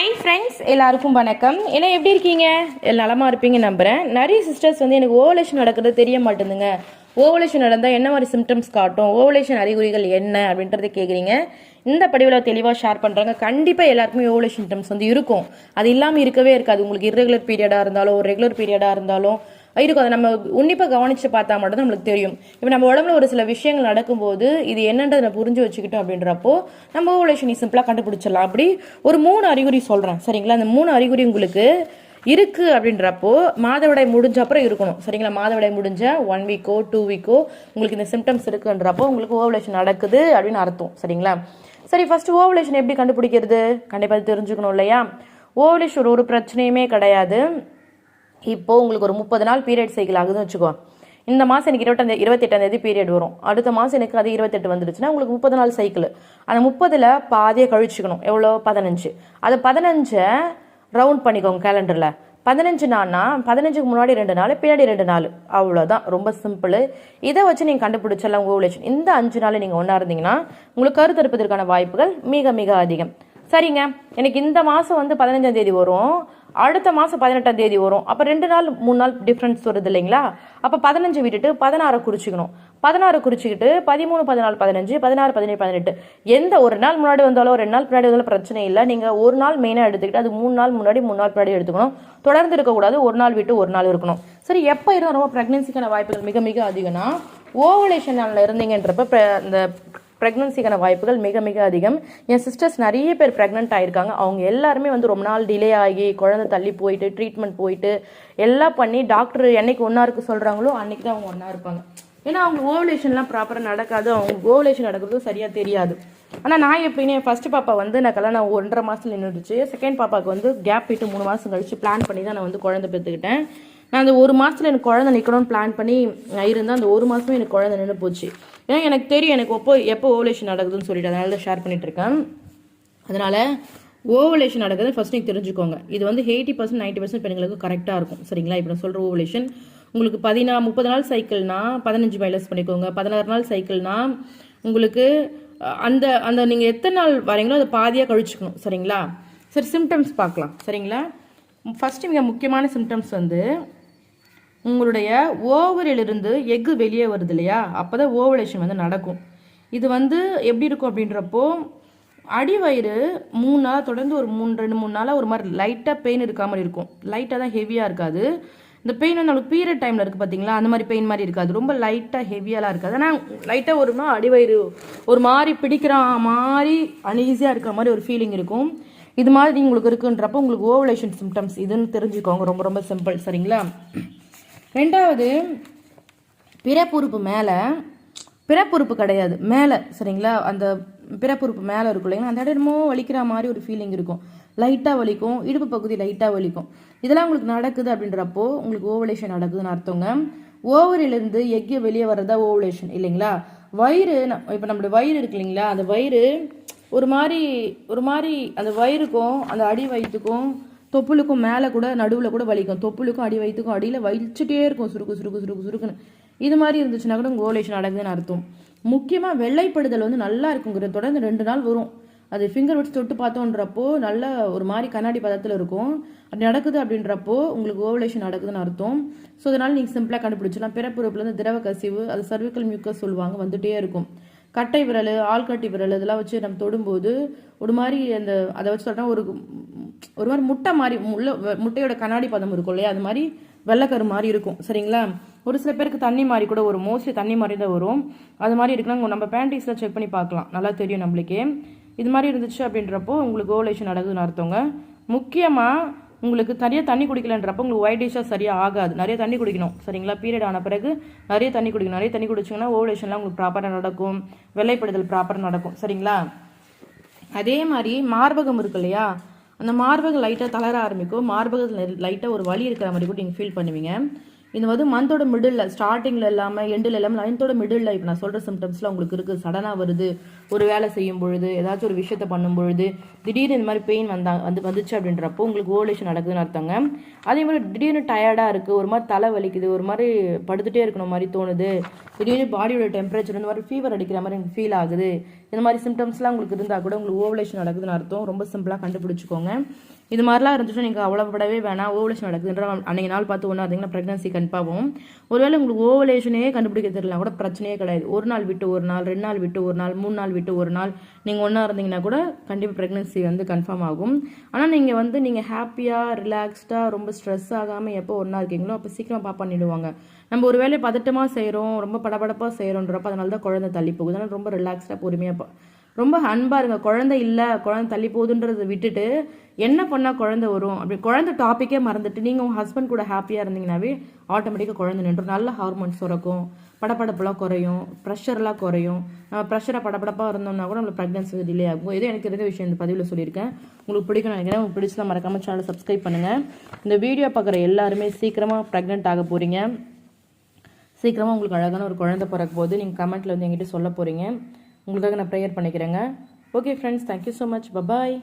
Hi friends எல்லாருக்கும் வணக்கம். என்ன எப்படி இருக்கீங்க? நலமாக இருப்பீங்க நம்புகிறேன் நிறைய சிஸ்டர்ஸ் வந்து எனக்கு ஓவலேஷன் நடக்கிறது தெரிய மாட்டேங்குதுங்க. ஓவலேஷன் நடந்தால் என்ன மாதிரி சிம்டம்ஸ் காட்டும்? ஓவலேஷன் அறிகுறிகள் என்ன அப்படின்றத கேட்குறீங்க இந்த படிவில் தெளிவாக ஷேர் பண்ணுறாங்க கண்டிப்பாக எல்லாருக்குமே ஓவலேஷன் சிம்டம்ஸ் வந்து இருக்கும். அது இல்லாமல் இருக்கவே இருக்காது. உங்களுக்கு இரெகுலர் பீரியடாக இருந்தாலும் ஒரு ரெகுலர் பீரியடாக இருந்தாலும் இருக்கும் அதை நம்ம உன்னிப்பாக கவனித்து பார்த்தா மட்டும் நம்மளுக்கு தெரியும். இப்போ நம்ம உடம்புல ஒரு சில விஷயங்கள் நடக்கும்போது இது என்னன்றதை நம்ம புரிஞ்சு வச்சுக்கிட்டோம் அப்படின்றப்போ நம்ம ஓவலேஷன் சிம்பிளாக கண்டுபிடிச்சிடலாம். அப்படி ஒரு மூணு அறிகுறி சொல்கிறேன் சரிங்களா? அந்த மூணு அறிகுறி உங்களுக்கு இருக்கு அப்படின்றப்போ மாதவிடாய் முடிஞ்ச அப்புறம் இருக்கணும் சரிங்களா? மாதவிடாய் முடிஞ்ச ஒன் வீக்கோ டூ வீக்கோ உங்களுக்கு இந்த சிம்டம்ஸ் இருக்குன்றப்போ உங்களுக்கு ஓவலேஷன் நடக்குது அப்படின்னு அர்த்தம் சரிங்களா? சரி ஃபர்ஸ்ட் ஓவலேஷன் எப்படி கண்டுபிடிக்கிறது? கண்டிப்பாக தெரிஞ்சுக்கணும் இல்லையா? ஓவலேஷன் ஒரு பிரச்சனையுமே கிடையாது. இப்போது உங்களுக்கு ஒரு முப்பது நாள் பீரியட் சைக்கிள் ஆகுதுன்னு வச்சுக்கோ. இந்த மாதம் எனக்கு இருபத்தாந்தே இருபத்தெட்டாம் தேதி பீரியட் வரும். அடுத்த மாதம் எனக்கு அது இருபத்தெட்டு வந்துடுச்சுன்னா உங்களுக்கு முப்பது நாள் சைக்கிள் அந்த முப்பதில் பாதியை கழிச்சுக்கணும். எவ்வளோ பதினஞ்சு. அது பதினஞ்சை ரவுண்ட் பண்ணிக்கோங்க கேலண்டரில் பதினஞ்சு நாள்னா பதினஞ்சுக்கு முன்னாடி ரெண்டு நாள் பின்னாடி ரெண்டு நாள். அவ்வளோதான் ரொம்ப சிம்பிள் இதை வச்சு நீங்கள் கண்டுபிடிச்சலாம் உங்கள் ஓவலேஷன் இந்த அஞ்சு நாள் நீங்கள் ஒன்றா இருந்தீங்கன்னா உங்களுக்கு கருத்தரிப்பதற்கான வாய்ப்புகள் மிக மிக அதிகம். சரிங்க. எனக்கு இந்த மாதம் வந்து பதினஞ்சாம் தேதி வரும். அடுத்த மாதம் பதினெட்டாம் தேதி வரும். அப்போ ரெண்டு நாள் மூணு நாள் டிஃப்ரென்ஸ் வருது இல்லைங்களா? அப்போ பதினஞ்சு விட்டுட்டு பதினாறை குறிச்சிக்கணும். பதினாறு குறிச்சிக்கிட்டு பதிமூணு பதினாலு பதினஞ்சு பதினாறு பதினேழு பதினெட்டு. எந்த ஒரு நாள் முன்னாடி வந்தாலும் ரெண்டு நாள் பின்னாடி வந்தாலும் பிரச்சனை இல்லை. நீங்கள் ஒரு நாள் மெயினாக எடுத்துக்கிட்டு அது மூணு நாள் முன்னாடி மூணு நாள் பின்னாடி எடுத்துக்கணும். தொடர்ந்து இருக்கக்கூடாது. ஒரு நாள் விட்டு ஒரு நாள் இருக்கணும். சரி எப்போ இருந்தால் ரொம்ப ப்ரெக்னென்சிக்கான வாய்ப்புகள் மிக மிக அதிகம்னா ஓவலேஷன் நாளில் இருந்தீங்கன்றப்ப pre- இந்த ப்ரெக்னன்சிக்கான வாய்ப்புகள் மிக மிக அதிகம். என் சிஸ்டர்ஸ் நிறைய பேர் ப்ரெக்னென்ட் ஆயிருக்காங்க. அவங்க எல்லாருமே வந்து ரொம்ப நாள் டிலே ஆகி குழந்தை தள்ளி போயிட்டு ட்ரீட்மெண்ட் போயிட்டு எல்லாம் பண்ணி டாக்டர் என்னைக்கு ஒன்றா இருக்க சொல்கிறாங்களோ அன்னைக்கு தான் அவங்க ஒன்றா இருப்பாங்க. ஏன்னா அவங்க ஓவலேஷன்லாம் ப்ராப்பராக நடக்காது. அவங்க ஓவலேஷன் நடக்கிறதும் சரியாக தெரியாது. ஆனால் நான் எப்பயுமே ஃபர்ஸ்ட் பாப்பா வந்து நான் கல்யாணம் ஒன்றரை மாதத்தில் நின்றுடுச்சு. செகண்ட் பாப்பாவுக்கு வந்து கேப் விட்டு மூணு மாதம் கழிச்சு பிளான் பண்ணி தான் நான் வந்து குழந்தை பெற்றுக்கிட்டேன். நான் அந்த ஒரு மாதத்தில் எனக்கு குழந்தை நிற்கணும்னு பிளான் பண்ணி நான் இருந்தேன். அந்த ஒரு மாதமே எனக்கு குழந்தை நின்று போச்சு. ஏன்னா எனக்கு தெரியும் எனக்கு எப்போ எப்போ ஓவலேஷன் நடக்குதுன்னு சொல்லிட்டு. அதனால தான் ஷேர் பண்ணிகிட்ருக்கேன் இருக்கேன். அதனால ஓவலேஷன் நடக்குது ஃபர்ஸ்ட் நீங்கள் தெரிஞ்சுக்கோங்க. இது வந்து எயிட்டி பர்சன்ட் நைன்ட்டி பர்சன்ட் பெண்களுக்கு கரெக்டாக இருக்கும். சரிங்களா? இப்போ நான் சொல்கிற ஓவலேஷன் உங்களுக்கு பதினா முப்பது நாள் சைக்கிள்னா பதினஞ்சு மைலஸ் பண்ணிக்கோங்க. பதினாறு நாள் சைக்கிள்னா உங்களுக்கு அந்த அந்த நீங்கள் எத்தனை நாள் வரீங்களோ அதை பாதியாக கழிச்சுக்கணும். சரிங்களா? சரி சிம்டம்ஸ் பார்க்கலாம். சரிங்களா? ஃபஸ்ட்டு மிக முக்கியமான சிம்டம்ஸ் வந்து உங்களுடைய ஓவரிலிருந்து எக்கு வெளியே வருது இல்லையா? அப்போ தான் ஓவலேஷன் வந்து நடக்கும். இது வந்து எப்படி இருக்கும் அப்படின்றப்போ அடிவயிறு மூணு நாளாக தொடர்ந்து ஒரு மூணு ரெண்டு மூணு நாளாக ஒரு மாதிரி லைட்டாக பெயின் இருக்க மாதிரி இருக்கும். லைட்டாக தான் ஹெவியாக இருக்காது. இந்த பெயின் வந்து நம்மளுக்கு பீரியட் டைமில் இருக்குது பார்த்தீங்களா அந்த மாதிரி பெயின் மாதிரி இருக்காது. ரொம்ப லைட்டாக ஹெவியாலாம் இருக்காது. ஆனால் லைட்டாக ஒரு நாள் அடிவயிறு ஒரு மாதிரி பிடிக்கிற மாதிரி அன்ஈஸியாக இருக்கிற மாதிரி ஒரு ஃபீலிங் இருக்கும். இது மாதிரி உங்களுக்கு இருக்குன்றப்போ உங்களுக்கு ஓவலேஷன் சிம்டம்ஸ் இதுன்னு தெரிஞ்சுக்கோங்க. ரொம்ப ரொம்ப சிம்பிள் சரிங்களா? ரெண்டாவது பிறப்புறுப்பு மேலே பிறப்புறுப்பு கிடையாது. மேலே சரிங்களா? அந்த பிறப்புறுப்பு மேலே இருக்கும் இல்லைங்களா அந்த இடமோ வலிக்கிற மாதிரி ஒரு ஃபீலிங் இருக்கும். லைட்டாக வலிக்கும் இடுப்பு பகுதி லைட்டாக வலிக்கும். இதெல்லாம் உங்களுக்கு நடக்குது அப்படின்றப்போ உங்களுக்கு ஓவலேஷன் நடக்குதுன்னு அர்த்தங்க. ஓவரிலிருந்து எக்கு வெளியே வர்றதா ஓவலேஷன் இல்லைங்களா? வயிறு இப்போ நம்மளுடைய வயிறு இருக்கு இல்லைங்களா? அந்த வயிறு ஒரு மாதிரி ஒரு மாதிரி அந்த வயிறுக்கும் அந்த அடி வயிற்றுக்கும் தொப்புளுக்கும் மேலே கூட நடுவில் கூட வலிக்கும். தொப்புளுக்கும் அடி வயிற்றுக்கும் அடியில் வலிச்சுட்டே இருக்கும். சுருக்கு சுருக்கு சுருக்கு சுருக்குன்னு. இது மாதிரி இருந்துச்சுன்னா கூட உங்கள் ஓவலேஷன் நடக்குதுன்னு அர்த்தம். முக்கியமாக வெள்ளைப்படுதல் வந்து நல்லா இருக்குங்கிறது தொடர்ந்து ரெண்டு நாள் வரும். அது ஃபிங்கர் வச்சு தொட்டு பார்த்தோன்றப்போ நல்ல ஒரு மாதிரி கண்ணாடி பதத்தில் இருக்கும். அது நடக்குது அப்படின்றப்போ உங்களுக்கு ஓவலேஷன் நடக்குதுன்னு அர்த்தம். ஸோ அதனால் நீங்கள் சிம்பிளாக கண்டுபிடிச்சலாம் பிறப்புறுப்புலேருந்து திரவ கசிவு அது சர்விக்கல் மியூக்கஸ் சொல்லுவாங்க வந்துட்டே இருக்கும். கட்டை விரல் ஆள்கட்டி விரல் இதெல்லாம் வச்சு நம்ம தொடும்போது ஒரு மாதிரி அந்த அதை வச்சு சொல்கிறோம் ஒரு ஒரு மாதிரி முட்டை மாதிரி உள்ள முட்டையோட கண்ணாடி பதம் இருக்கும் இல்லையா? அது மாதிரி வெள்ளைக்கரு மாதிரி இருக்கும் சரிங்களா? ஒரு சில பேருக்கு தண்ணி மாதிரி கூட வரும். மோஸ்ட்லி தண்ணி மாதிரி தான் வரும். அது மாதிரி இருக்குன்னா நம்ம பேண்டிஸில் செக் பண்ணி பார்க்கலாம். நல்லா தெரியும் நம்மளுக்கே. இது மாதிரி இருந்துச்சு அப்படின்றப்போ உங்களுக்கு ஓவலேஷன் நடக்குதுன்னு அர்த்தங்க. முக்கியமாக உங்களுக்கு நிறைய தண்ணி குடிக்கலன்றப்போ உங்களுக்கு ஒயிட் டிஷ்ஷாக சரியாக ஆகாது. நிறைய தண்ணி குடிக்கணும் சரிங்களா? பீரியட் ஆன பிறகு நிறைய தண்ணி குடிக்கணும். நிறைய தண்ணி குடிச்சிங்கன்னா ஓவலேஷன்லாம் உங்களுக்கு ப்ராப்பராக நடக்கும். வெள்ளைப்படுதல் ப்ராப்பராக நடக்கும் சரிங்களா? அதே மாதிரி மார்பகம் இருக்கு இல்லையா? அந்த மார்பகம் லைட்டாக தளர ஆரம்பிக்கும். மார்பகத்தில் லைட்டாக ஒரு வலி இருக்கிற மாதிரி கூட நீங்கள் ஃபீல் பண்ணுவீங்க. இது வந்து மந்தோட மிடில் ஸ்டார்டிங்கில் இல்லாமல் எண்டில் இல்லாமல் நைன்த்தோட மிடில் இப்போ நான் சொல்கிற சிம்டம்ஸ்லாம் உங்களுக்கு இருக்குது சடனாக வருது. ஒரு வேலை செய்யும் பொழுது ஏதாச்சும் ஒரு விஷயத்த பண்ணும் பொழுது திடீர்னு இந்த மாதிரி பெயின் வந்தா வந்து வந்துச்சு அப்படின்றப்போ உங்களுக்கு ஓவலேஷன் நடக்குதுன்னு அர்த்தங்க. அதே மாதிரி திடீர்னு டயர்டாக இருக்குது ஒரு மாதிரி தலை வலிக்குது ஒரு மாதிரி படுத்துகிட்டே இருக்கணும் மாதிரி தோணுது. திடீர்னு பாடியோட டெம்பரேச்சர் இந்த மாதிரி ஃபீவர் அடிக்கிற மாதிரி எனக்கு ஃபீல் ஆகுது. இந்த மாதிரி சிம்டம்ஸ்லாம் உங்களுக்கு இருந்தால் கூட உங்களுக்கு ஓவலேஷன் நடக்குதுன்னு அர்த்தம். ரொம்ப சிம்பிளாக கண்டுபிடிச்சிக்கோங்க. இது மாதிரிலாம் இருந்துச்சுன்னா நீங்கள் அவ்வளோப்படவே வேணாம். ஓவலேஷன் நடக்குதுன்ற அன்றைக்கி நாள் பார்த்து ஒன்றா இருந்தீங்கன்னா ப்ரெக்னன்சி கன்ஃபார்ம் ஒருவேளை உங்களுக்கு ஓவலேஷனே கண்டுபிடிக்க தெரியல கூட பிரச்சனையே கிடையாது. ஒரு நாள் விட்டு ஒரு நாள் ரெண்டு நாள் விட்டு ஒரு நாள் மூணு நாள் விட்டு ஒரு நாள் நீங்கள் ஒன்றா இருந்தீங்கன்னா கூட கண்டிப்பாக ப்ரெக்னன்சி வந்து கன்ஃபார்ம் ஆகும். ஆனால் நீங்கள் வந்து நீங்கள் ஹாப்பியாக ரிலாக்ஸ்டாக ரொம்ப ஸ்ட்ரெஸ் ஆகாமல் எப்போ ஒன்றா இருக்கீங்களோ அப்போ சீக்கிரமாக பாப்பா பண்ணிடுவாங்க நம்ம ஒரு வேலையை பதட்டமாக செய்கிறோம் ரொம்ப படபடப்பாக செய்கிறோன்றப்ப அதனால தான் குழந்தை தள்ளி போகுது. அதனால் ரொம்ப ரிலாக்ஸ்டாக பொறுமையாக ரொம்ப அன்பாக இருங்க. குழந்தை இல்லை குழந்தை தள்ளி போகுதுன்றதை விட்டுட்டு என்ன பண்ணால் குழந்தை வரும்? அப்படி குழந்தை டாப்பிக்கே மறந்துட்டு நீங்கள் உங்கள் ஹஸ்பண்ட் கூட ஹாப்பியாக இருந்தீங்கன்னாவே ஆட்டோமேட்டிக்காக குழந்தை நின்றும் நல்ல ஹார்மோன்ஸ் சுரக்கும். படப்படப்பெல்லாம் குறையும். ப்ரெஷர்லாம் குறையும். நம்ம ப்ரெஷராக படபடப்பாக இருந்தோம்னா கூட நம்மளுக்கு ப்ரெக்னன்சி டிலே ஆகும். இதே எனக்கு இருந்த விஷயம் இந்த பதிவில் சொல்லியிருக்கேன். உங்களுக்கு பிடிக்கும் நினைக்கிறேன். உங்களுக்கு பிடிச்சா மறக்காமல் சேனல் சப்ஸ்கிரைப் பண்ணுங்கள் இந்த வீடியோ பார்க்குற எல்லாருமே சீக்கிரமாக ப்ரெக்னென்ட் ஆக போகிறீங்க சீக்கிரமாக உங்களுக்கு அழகான ஒரு குழந்தை பிறக்க போது நீங்கள் கமெண்ட்டில் வந்து எங்கிட்ட சொல்ல போகிறீங்க உங்களுக்காக நான் ப்ரேயர் பண்ணிக்கிறேங்க. Okay friends thank you so much bye bye